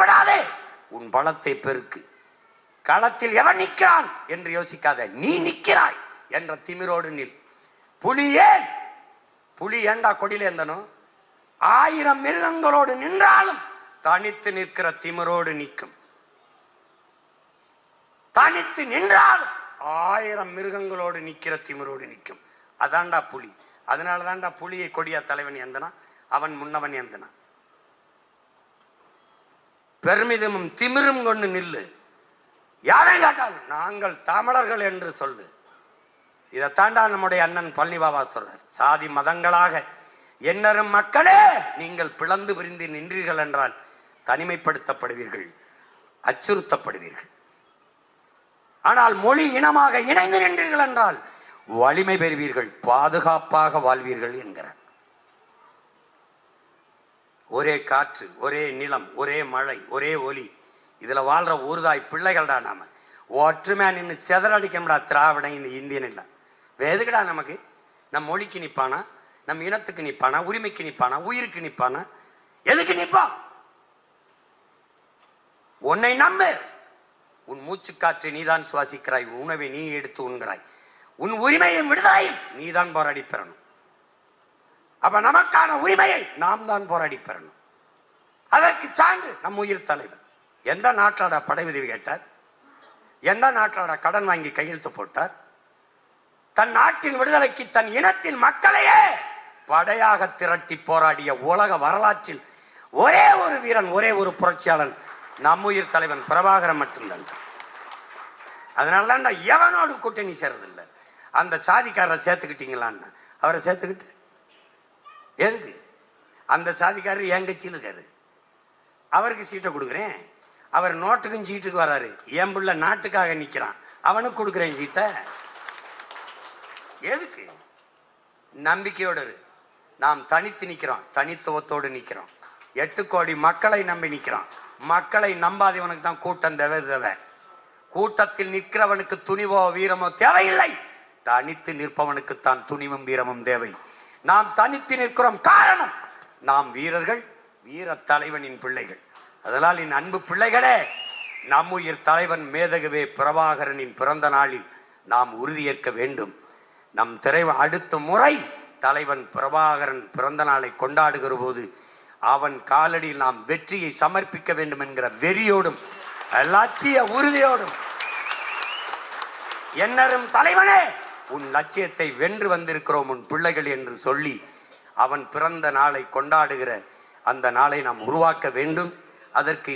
பயப்படாதே உன் பலத்தை பெருக்கு. களத்தில் எவன் நிற்கிறான் என்று யோசிக்காத. நீ நிற்கிறாய் என்ற திமிரோடு நில். புலி ஏன்? புலி ஏண்டா கொடியில் இருந்தனும் ஆயிரம் மிருகங்களோடு நின்றாலும் தனித்து நிற்கிற திமிரோடு நிற்கும். தனித்து நின்றாலும் ஆயிரம் மிருகங்களோடு நிற்கிற திமிரோடு நிற்கும். அதான்டா புலி. அதனால தான்டா புலியை கொடியா தலைவன் எந்தனா அவன் முன்னவன் எந்தனா பெருமிதமும் திமிரும் கொண்டு நில்லு. யாரையும் காட்டாலும் நாங்கள் தமிழர்கள் என்று சொல்லு. இதை தாண்டா நம்முடைய அண்ணன் பழனி பாபா சொல்றார். சாதி மதங்களாக என்னரும் மக்களே நீங்கள் பிளந்து பிரிந்து நின்றீர்கள் என்றால் தனிமைப்படுத்தப்படுவீர்கள் அச்சுறுத்தப்படுவீர்கள். ஆனால் மொழி இனமாக இணைந்து நின்றீர்கள் என்றால் வலிமை பெறுவீர்கள் பாதுகாப்பாக வாழ்வீர்கள் என்கிறார். ஒரே காற்று ஒரே நிலம் ஒரே மழை ஒரே ஒலி இதில் வாழ்கிற ஊர்தாய் பிள்ளைகள்டா நாம். ஒற்றுமையா நின்று செதறடிக்கணும்டா திராவிடம் இந்த இந்தியன் இல்லை எதுக்குடா நமக்கு? நம் மொழிக்கு நிற்பானா நம் இனத்துக்கு நிற்பானா உரிமைக்கு நிற்பானா உயிருக்கு நிற்பானா எதுக்கு நிற்பான் உன்னை நம்பு. உன் மூச்சு காற்றை நீதான் சுவாசிக்கிறாய் உணவை நீ எடுத்து உண்கிறாய். உன் உரிமையும் விடுதலையும் நீதான் போராடி பெறணும். அப்ப நமக்கான உரிமையை நாம் தான் போராடி பெறணும். அதற்கு சான்று நம் உயிர் தலைவர். எந்த நாட்டோட படை உதவி கேட்டார்? எந்த நாட்டோட கடன் வாங்கி கையெழுத்து போட்டார்? தன் நாட்டின் விடுதலைக்கு தன் இனத்தின் மக்களையே படையாக திரட்டி போராடிய உலக வரலாற்றில் ஒரே ஒரு வீரன் ஒரே ஒரு புரட்சியாளன் நம்முயிர் உயிர் தலைவன் பிரபாகரன் மட்டும்தான். அதனால தான் எவனோடு கூட்டணி சேர்றதில்லை. அந்த சாதிக்காரரை சேர்த்துக்கிட்டீங்களான்னு. அவரை சேர்த்துக்கிட்டு எதுக்கு? அந்த சாதிக்காரர் என் கட்சியில் இருக்காரு. அவருக்கு சீட்டை கொடுக்குறேன். அவர் நோட்டுக்கும் சீட்டுக்கு வராரு. என் பிள்ளை நாட்டுக்காக நிற்கிறான் அவனுக்கு கொடுக்குறேன் சீட்டை. எதுக்கு? நம்பிக்கையோடு இரு. நாம் தனித்து நிற்கிறோம் தனித்துவத்தோடு நிற்கிறோம் எட்டு கோடி மக்களை நம்பி நிற்கிறோம் மக்களை நம்பாதவனுக்கு தான் கூட்டம் தேவை தேவை. கூட்டத்தில் நிற்கிறவனுக்கு துணிவோ வீரமோ தேவையில்லை. தனித்து நிற்பவனுக்கு தான் துணிவும் வீரமும் தேவை. நாம் தனித்து நிற்கிறோம். காரணம் நாம் வீரர்கள் வீர தலைவனின் பிள்ளைகள். அதனால் என் அன்பு பிள்ளைகளே நம்முயிர் உயிர் தலைவன் மேதகவே பிரபாகரனின் பிறந்த நாளில் நாம் உறுதியேற்க வேண்டும். நம் திரை அடுத்த முறை தலைவன் பிரபாகரன் பிறந்த நாளை கொண்டாடுகிற போது அவன் காலடியில் நாம் வெற்றியை சமர்ப்பிக்க வேண்டும் என்கிற வெறியோடும் லட்சிய உறுதியோடும். என்னரும் தலைவனே உன் லட்சியத்தை வென்று வந்திருக்கிறோம் உன் பிள்ளைகள் என்று சொல்லி அவன் பிறந்த நாளை கொண்டாடுகிற அந்த நாளை நாம் உருவாக்க வேண்டும். அதற்கு